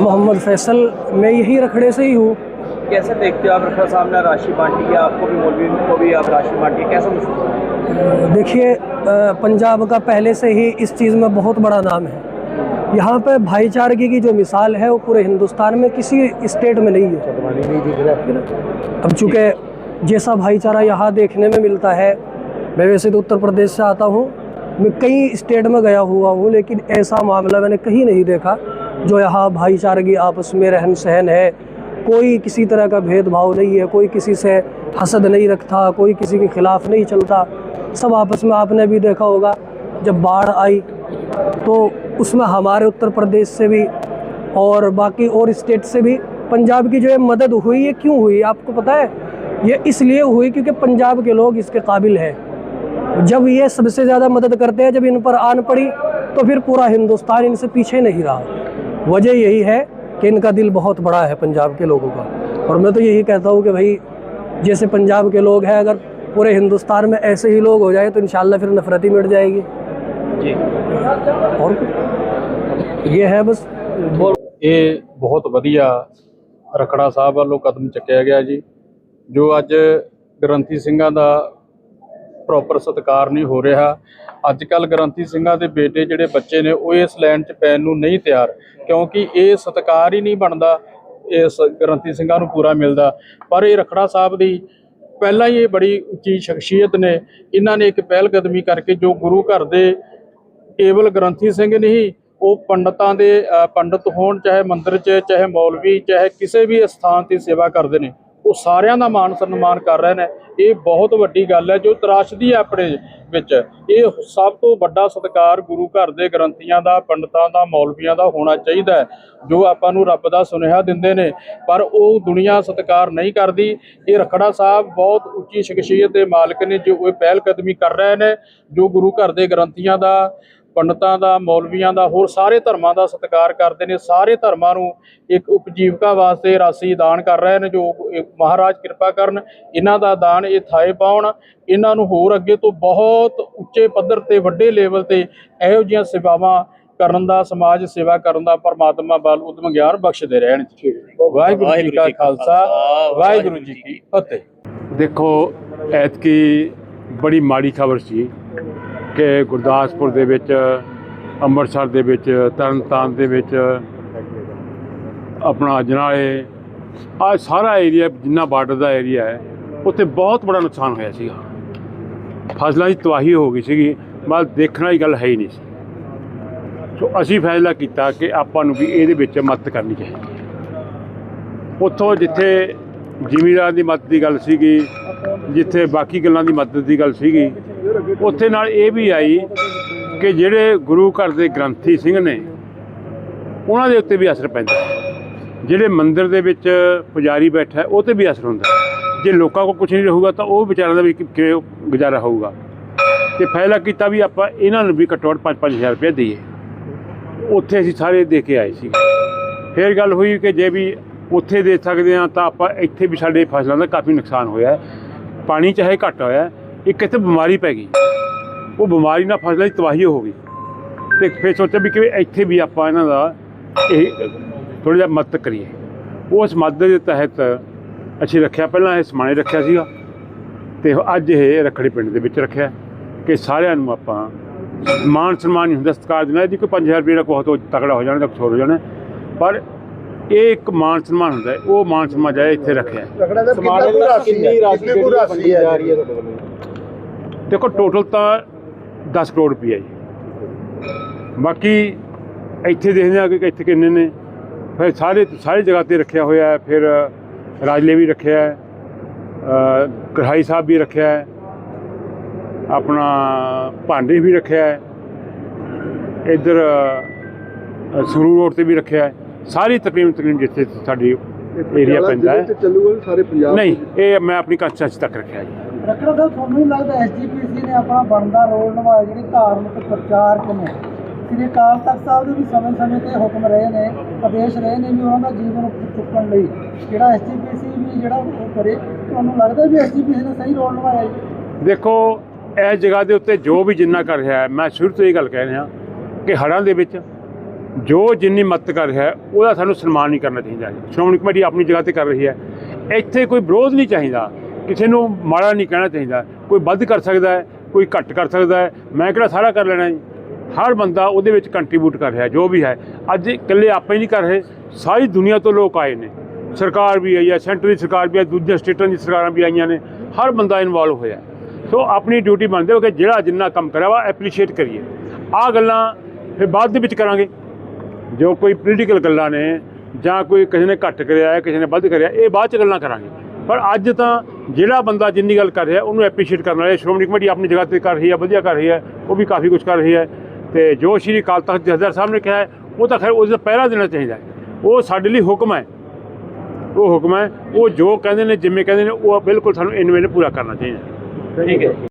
मोहम्मद फैसल मैं यही रखड़े से ही हूँ। कैसे देखते हो आप रखा साहब ने राशि बांटी है आपको भी मौलवी को भी आप राशि बांटी? है कैसा महसूस? देखिए पंजाब का पहले से ही इस चीज़ में बहुत बड़ा नाम है। यहाँ पे भाईचारगी की जो मिसाल है वो पूरे हिंदुस्तान में किसी स्टेट में नहीं है। अब चूँकि जैसा भाईचारा यहाँ देखने में मिलता है मैं वैसे तो उत्तर प्रदेश से आता हूँ। मैं कई स्टेट में गया हुआ हूँ लेकिन ऐसा मामला मैंने कहीं नहीं देखा। जो यहाँ भाईचारगी आपस में रहन सहन है, कोई किसी तरह का भेदभाव नहीं है, कोई किसी से हसद नहीं रखता, कोई किसी के खिलाफ नहीं चलता। सब आपस में आपने भी देखा होगा, जब बाढ़ आई तो उसमें हमारे उत्तर प्रदेश से भी और बाकी और स्टेट से भी पंजाब की जो है मदद हुई, ये क्यों हुई? आपको पता है? ये इसलिए हुई क्योंकि पंजाब के लोग इसके काबिल हैं। जब ये सबसे ज़्यादा मदद करते हैं, जब इन पर आन पड़ी तो फिर पूरा हिंदुस्तान इनसे पीछे नहीं रहा। वजह यही है कि इनका दिल बहुत बड़ा है पंजाब के लोगों का और मैं तो यही कहता हूँ कि भाई जैसे पंजाब के लोग हैं अगर पूरे हिंदुस्तान में ऐसे ही लोग हो जाए तो इंशाल्लाह फिर नफरत ही मिट जाएगी जी और कुछ? ये है बस ਇਹ ਬਹੁਤ ਵਧੀਆ ਰਖੜਾ ਸਾਹਿਬ ਵੱਲੋਂ ਕਦਮ ਚੱਕਿਆ ਗਿਆ ਜੀ ਜੋ ਅੱਜ ਗ੍ਰੰਥੀ ਸਿੰਘਾਂ ਦਾ ਪ੍ਰੋਪਰ ਸਤਿਕਾਰ ਨਹੀਂ ਹੋ ਰਿਹਾ ਅੱਜ ਕੱਲ ਗ੍ਰੰਥੀ ਸਿੰਘਾਂ ਦੇ ਬੇਟੇ ਜਿਹੜੇ ਬੱਚੇ ਨੇ ਉਹ ਇਸ ਲਾਈਨ 'ਚ ਪੈਣ ਨੂੰ ਨਹੀਂ ਤਿਆਰ ਕਿਉਂਕਿ ਇਹ ਸਤਿਕਾਰ ਹੀ ਨਹੀਂ ਬਣਦਾ ਇਸ ਗ੍ਰੰਥੀ ਸਿੰਘਾਂ ਨੂੰ ਪੂਰਾ ਮਿਲਦਾ। ਪਰ ਇਹ ਰਖੜਾ ਸਾਹਿਬ ਦੀ ਪਹਿਲਾਂ ਹੀ ਇਹ ਬੜੀ ਉੱਚੀ ਸ਼ਖਸੀਅਤ ਨੇ। ਇਹਨਾਂ ਨੇ ਇੱਕ ਪਹਿਲ ਕਦਮੀ ਕਰਕੇ ਜੋ ਗੁਰੂ ਘਰ ਦੇ ਕੇਵਲ ਗ੍ਰੰਥੀ ਸਿੰਘ ਨਹੀਂ ਉਹ ਪੰਡਤਾਂ ਦੇ ਅ, ਪੰਡਤ ਹੋਣ ਚਾਹੇ ਮੰਦਿਰ 'ਚ ਚਾਹੇ ਮੌਲਵੀ ਚਾਹੇ ਕਿਸੇ ਵੀ ਸਥਾਨ ਤੇ ਸੇਵਾ ਕਰਦੇ ਨੇ। ਉਹ ਸਾਰਿਆਂ ਦਾ ਮਾਣ ਸਨਮਾਨ ਕਰ ਰਹੇ ਨੇ। ਇਹ ਬਹੁਤ ਵੱਡੀ ਗੱਲ ਹੈ, ਜੋ ਤਰਾਸ਼ਦੀ ਹੈ ਆਪਣੇ ਵਿੱਚ। ਇਹ ਸਭ ਤੋਂ ਵੱਡਾ ਸਤਿਕਾਰ ਗੁਰੂ ਘਰ ਦੇ ਗ੍ਰੰਥੀਆਂ ਦਾ, ਪੰਡਤਾਂ ਦਾ, ਮੌਲਵੀਆਂ ਦਾ ਹੋਣਾ ਚਾਹੀਦਾ ਜੋ ਆਪਾਂ ਨੂੰ ਰੱਬ ਦਾ ਸੁਨੇਹਾ ਦਿੰਦੇ ਨੇ। ਪਰ ਉਹ ਦੁਨੀਆ ਸਤਿਕਾਰ ਨਹੀਂ ਕਰਦੀ। ਇਹ ਰਖੜਾ ਸਾਹਿਬ ਬਹੁਤ ਉੱਚੀ ਸ਼ਖਸੀਅਤ ਦੇ ਮਾਲਕ ਨੇ, ਜੋ ਇਹ ਪਹਿਲ ਕਦਮੀ ਕਰ ਰਹੇ ਨੇ, ਜੋ ਗੁਰੂ ਘਰ ਦੇ ਗ੍ਰੰਥੀਆਂ ਦਾ ਪੰਡਤਾਂ ਦਾ ਮੌਲਵੀਆਂ ਦਾ ਹੋਰ ਸਾਰੇ ਧਰਮਾਂ ਦਾ ਸਤਿਕਾਰ ਕਰਦੇ ਨੇ ਸਾਰੇ ਧਰਮਾਂ ਨੂੰ ਇੱਕ ਉਪਜੀਵਕਾ ਵਾਸਤੇ ਰਾਸੀ ਦਾਨ ਕਰ ਰਹੇ ਨੇ ਜੋ ਮਹਾਰਾਜ ਕਿਰਪਾ ਕਰਨ ਇਹਨਾਂ ਦਾ ਦਾਨ ਇਹ ਥਾਏ ਪਾਉਣ ਇਹਨਾਂ ਨੂੰ ਹੋਰ ਅੱਗੇ ਤੋਂ ਬਹੁਤ ਉੱਚੇ ਪੱਧਰ ਤੇ ਵੱਡੇ ਲੈਵਲ ਤੇ ਇਹੋ ਜਿਹੀਆਂ ਸੇਵਾਵਾਂ ਕਰਨ ਦਾ ਸਮਾਜ ਸੇਵਾ ਕਰਨ ਦਾ ਪਰਮਾਤਮਾ ਬਲ ਉਦਮ ਗਿਆਨ ਬਖਸ਼ਦੇ ਰਹਿਣ। ਵਾਹਿਗੁਰੂ ਜੀ ਕਾ ਖਾਲਸਾ ਵਾਹਿਗੁਰੂ ਜੀ ਕੀ ਫਤਿਹ। ਦੇਖੋ ਐਤਕੀ ਬੜੀ ਮਾੜੀ ਖਬਰ ਸੀ। ਕਿ ਗੁਰਦਾਸਪੁਰ ਦੇ ਵਿੱਚ, ਅੰਮ੍ਰਿਤਸਰ ਦੇ ਵਿੱਚ, ਤਰਨਤਾਰਨ ਦੇ ਵਿੱਚ, ਆਪਣਾ ਅਜਨਾਲੇ ਆ ਸਾਰਾ ਏਰੀਆ ਜਿੰਨਾ ਬਾਰਡਰ ਦਾ ਏਰੀਆ ਹੈ, ਉੱਥੇ ਬਹੁਤ ਬੜਾ ਨੁਕਸਾਨ ਹੋਇਆ ਸੀਗਾ। ਫਸਲਾਂ ਦੀ ਤਬਾਹੀ ਹੋ ਗਈ ਸੀਗੀ ਮਤਲਬ ਦੇਖਣ ਵਾਲੀ ਗੱਲ ਹੈ ਹੀ ਨਹੀਂ ਸੀ। ਸੋ ਅਸੀਂ ਫੈਸਲਾ ਕੀਤਾ ਕਿ ਆਪਾਂ ਨੂੰ ਵੀ ਇਹਦੇ ਵਿੱਚ ਮਦਦ ਕਰਨੀ ਚਾਹੀਦੀ ਉੱਥੋਂ ਜਿੱਥੇ ਜ਼ਿਮੀਦਾਰ ਦੀ ਮਦਦ ਦੀ ਗੱਲ ਸੀਗੀ, ਜਿੱਥੇ ਬਾਕੀ ਗੱਲਾਂ ਦੀ ਮਦਦ ਦੀ ਗੱਲ ਸੀਗੀ। ਉੱਥੇ ਨਾਲ ਇਹ ਵੀ ਆਈ ਕਿ ਜਿਹੜੇ ਗੁਰੂ ਘਰ ਦੇ ਗ੍ਰੰਥੀ ਸਿੰਘ ਨੇ, ਉਹਨਾਂ ਦੇ ਉੱਤੇ ਵੀ ਅਸਰ ਪੈਂਦਾ ਜਿਹੜੇ ਮੰਦਿਰ ਦੇ ਵਿੱਚ ਪੁਜਾਰੀ ਬੈਠਾ ਉਹ ਤੇ ਵੀ ਅਸਰ ਹੁੰਦਾ ਜੇ ਲੋਕਾਂ ਕੋਲ ਕੁਝ ਨਹੀਂ ਰਹੂਗਾ, ਤਾਂ ਉਹ ਵਿਚਾਰਿਆਂ ਦਾ ਵੀ ਕਿਵੇਂ ਗੁਜ਼ਾਰਾ ਹੋਊਗਾ। ਤੇ ਫੈਸਲਾ ਕੀਤਾ ਵੀ ਆਪਾਂ ਇਹਨਾਂ ਨੂੰ ਵੀ ਘੱਟੋ ਘੱਟ 5-5000 ਰੁਪਏ ਦਈਏ। ਉੱਥੇ ਅਸੀਂ ਸਾਰੇ ਦੇ ਕੇ ਆਏ ਸੀ ਫਿਰ ਗੱਲ ਹੋਈ ਕਿ ਜੇ ਵੀ ਉੱਥੇ ਦੇ ਸਕਦੇ ਆ ਤਾਂ ਆਪਾਂ ਇੱਥੇ ਵੀ ਸਾਡੇ ਫਸਲਾਂ ਦਾ ਕਾਫੀ ਨੁਕਸਾਨ ਹੋਇਆ ਹੈ। ਪਾਣੀ ਚਾਹੇ ਘੱਟ ਹੋਇਆ ਇੱਕ ਇੱਥੇ ਬਿਮਾਰੀ ਪੈ ਗਈ। ਉਹ ਬਿਮਾਰੀ ਨਾਲ ਫਸਲਾਂ ਦੀ ਤਬਾਹੀ ਹੋ ਗਈ। ਤੇ ਫਿਰ ਸੋਚਿਆ ਵੀ ਕਿ ਇੱਥੇ ਵੀ ਆਪਾਂ ਇਹਨਾਂ ਦਾ ਇਹ ਥੋੜ੍ਹਾ ਜਿਹਾ ਮਦਦ ਕਰੀਏ। ਉਸ ਮਦਦ ਦੇ ਤਹਿਤ ਅਸੀਂ ਰੱਖਿਆ, ਪਹਿਲਾਂ ਇਹ ਸਮਾਣੇ ਰੱਖਿਆ ਸੀਗਾ। ਤੇ ਅੱਜ ਇਹ ਰੱਖੜੀ ਪਿੰਡ ਦੇ ਵਿੱਚ ਰੱਖਿਆ ਕਿ ਸਾਰਿਆਂ ਨੂੰ ਆਪਾਂ ਮਾਨ ਸਨਮਾਨ ਨਹੀਂ ਹੁੰਦਾ। ਸਤਿਕਾਰ ਦੇਣਾ ਜੀ ਕੋਈ 5000 ਰੁਪਏ ਦਾ ਬਹੁਤ ਤਕੜਾ ਹੋ ਜਾਣਾ ਤਾਂ ਕੁਛ ਹੋ ਜਾਣਾ ਪਰ ਇਹ ਇੱਕ ਮਾਨ ਸਨਮਾਨ ਹੁੰਦਾ ਹੈ ਉਹ ਮਾਨ ਸਨਮਾਨ ਜਾਏ ਇੱਥੇ ਰੱਖਿਆ ਹੈ। ਦਾ ਕਿੰਨੀ ਰਾਸ਼ੀ ਹੈ? ਜਿਹੜੀ ਹੈ? ਜਾ ਰਹੀ ਹੈ ਤੁਹਾਡੇ ਵੱਲੋਂ ਦੇਖੋ ਟੋਟਲ ਤਾਂ 10 ਕਰੋੜ ਰੁਪਈਆ ਜੀ। ਬਾਕੀ ਇੱਥੇ ਦੇਖਦੇ ਆ ਕਿ ਇੱਥੇ ਕਿੰਨੇ ਨੇ। ਫਿਰ ਸਾਰੇ ਸਾਰੀ ਜਗ੍ਹਾ ਤੇ ਰੱਖਿਆ ਹੋਇਆ ਹੈ ਫਿਰ ਰਾਜਲੇ ਵੀ ਰੱਖਿਆ ਹੈ ਅ, ਕੜਾਈ ਸਾਹਿਬ ਵੀ ਰੱਖਿਆ ਹੈ ਆਪਣਾ ਭਾਂਡੇ ਵੀ ਰੱਖਿਆ ਹੈ ਇੱਧਰ ਅ, ਸੰਗਰੂਰ ਰੋਡ ਤੇ ਵੀ ਰੱਖਿਆ ਹੈ। ਸਾਰੀ ਤਕਰੀਬਨ ਤਕਰੀਬਨ ਜਿੱਥੇ ਸਾਡੀ ਏਰੀਆ ਪੈਂਦਾ ਹੈ। ਚੱਲੂਗਾ ਵੀ ਸਾਰੇ ਪੰਜਾਬ ਨਹੀਂ ਇਹ ਮੈਂ ਆਪਣੀ ਕੰਸਟੈਂਸ ਤੱਕ ਰੱਖਿਆ ਜੀ। ਰੱਖੜਾ ਸਾਹਿਬ ਤੁਹਾਨੂੰ ਨਹੀਂ ਲੱਗਦਾ ਐਸਜੀਪੀਸੀ ਨੇ ਆਪਣਾ ਬਣਦਾ ਰੋਲ ਨਿਭਾਇਆ ਜਿਹੜੀ ਧਾਰਮਿਕ ਪ੍ਰਚਾਰਕ ਨੇ। ਸ੍ਰੀ ਅਕਾਲ ਤਖਤ ਸਾਹਿਬ ਦੇ ਵੀ ਸਮੇਂ-ਸਮੇਂ ਤੇ ਹੁਕਮ ਰਹੇ ਨੇ ਆਦੇਸ਼ ਰਹੇ ਨੇ ਵੀ ਉਹਨਾਂ ਦਾ ਜੀਵਨ ਚੁੱਕਣ ਲਈ। ਜਿਹੜਾ ਐਸਜੀਪੀਸੀ ਵੀ ਜਿਹੜਾ ਉਹ ਕਰੇ ਤੁਹਾਨੂੰ ਲੱਗਦਾ ਵੀ ਐਸਜੀਪੀਸੀ ਨੇ ਸਹੀ ਰੋਲ ਨਿਭਾਇਆ ਜੀ? ਦੇਖੋ ਇਸ ਜਗ੍ਹਾ ਦੇ ਉੱਤੇ ਜੋ ਵੀ ਜਿੰਨਾ ਕਰ ਰਿਹਾ ਮੈਂ ਸ਼ੁਰੂ ਤੋਂ ਇਹ ਗੱਲ ਕਹਿ ਰਿਹਾ ਕਿ ਹੜ੍ਹਾਂ ਦੇ ਵਿੱਚ ਜੋ ਜਿੰਨੀ ਮਦਦ ਕਰ ਰਿਹਾ ਉਹਦਾ ਸਾਨੂੰ ਸਨਮਾਨ ਨਹੀਂ ਕਰਨਾ ਚਾਹੀਦਾ ਸ਼੍ਰੋਮਣੀ ਕਮੇਟੀ ਆਪਣੀ ਜਗ੍ਹਾ ਤੇ ਕਰ ਰਹੀ ਹੈ। ਇੱਥੇ ਕੋਈ ਵਿਰੋਧ ਨਹੀਂ ਚਾਹੀਦਾ। ਕਿਸੇ ਨੂੰ ਮਾੜਾ ਨਹੀਂ ਕਹਿਣਾ ਚਾਹੀਦਾ। ਕੋਈ ਵੱਧ ਕਰ ਸਕਦਾ ਹੈ, ਕੋਈ ਘੱਟ ਕਰ ਸਕਦਾ ਹੈ। ਮੈਂ ਕਿਹੜਾ ਸਾਰਾ ਕਰ ਲੈਣਾ ਜੀ? ਹਰ ਬੰਦਾ ਉਹਦੇ ਵਿੱਚ ਕੰਟਰੀਬਿਊਟ ਕਰ ਰਿਹਾ, ਜੋ ਵੀ ਹੈ। ਅੱਜ ਇਕੱਲੇ ਆਪਾਂ ਹੀ ਨਹੀਂ ਕਰ ਰਹੇ। ਸਾਰੀ ਦੁਨੀਆ ਤੋਂ ਲੋਕ ਆਏ ਨੇ। ਸਰਕਾਰ ਵੀ ਆਈ ਹੈ, ਸੈਂਟਰ ਦੀ ਸਰਕਾਰ ਵੀ ਹੈ ਦੂਜੇ ਸਟੇਟਾਂ ਦੀ ਸਰਕਾਰਾਂ ਵੀ ਆਈਆਂ ਨੇ। ਹਰ ਬੰਦਾ ਇਨਵੋਲਵ ਹੋਇਆ ਸੋ ਆਪਣੀ ਡਿਊਟੀ ਬਣਦੇ ਹੋ ਕਿ ਜਿਹੜਾ ਜਿੰਨਾ ਕੰਮ ਕਰਿਆ ਵਾ ਐਪਰੀਸ਼ੀਏਟ ਕਰੀਏ। ਆਹ ਗੱਲਾਂ ਫਿਰ ਬਾਅਦ ਦੇ ਵਿੱਚ ਕਰਾਂਗੇ। ਜੋ ਕੋਈ ਪੋਲੀਟੀਕਲ ਗੱਲਾਂ ਨੇ ਜਾਂ ਕੋਈ ਕਿਸੇ ਨੇ ਘੱਟ ਕਰਿਆ ਹੈ ਕਿਸੇ ਨੇ ਵੱਧ ਕਰਿਆ, ਇਹ ਬਾਅਦ ਚ ਗੱਲਾਂ ਕਰਾਂਗੇ। ਪਰ ਅੱਜ ਤਾਂ ਜਿਹੜਾ ਬੰਦਾ ਜਿੰਨੀ ਗੱਲ ਕਰ ਰਿਹਾ, ਉਹਨੂੰ ਐਪਰੀਸ਼ੀਏਟ ਕਰਨ ਵਾਲੇ ਸ਼੍ਰੋਮਣੀ ਕਮੇਟੀ ਆਪਣੀ ਜਗ੍ਹਾ ਤੇ ਕਰ ਰਹੀ ਹੈ, ਵਧੀਆ ਕਰ ਰਹੀ ਹੈ, ਉਹ ਵੀ ਕਾਫੀ ਕੁਝ ਕਰ ਰਹੀ ਹੈ। ਤੇ ਜੋ ਸ਼੍ਰੀ ਅਕਾਲ ਤਖਤ ਜਥੇਦਾਰ ਸਾਹਿਬ ਨੇ ਕਿਹਾ ਹੈ, ਉਹ ਤਾਂ ਖੈਰ ਉਸ ਦਾ ਪਹਿਰਾ ਦੇਣਾ ਚਾਹੀਦਾ ਹੈ। ਉਹ ਸਾਡੇ ਲਈ ਹੁਕਮ ਹੈ। ਉਹ ਹੁਕਮ ਹੈ, ਉਹ ਜੋ ਕਹਿੰਦੇ ਨੇ, ਜਿਵੇਂ ਕਹਿੰਦੇ ਨੇ, ਉਹ ਬਿਲਕੁਲ ਸਾਨੂੰ ਇਨਵੇਂ ਪੂਰਾ ਕਰਨਾ ਚਾਹੀਦਾ ਠੀਕ ਹੈ।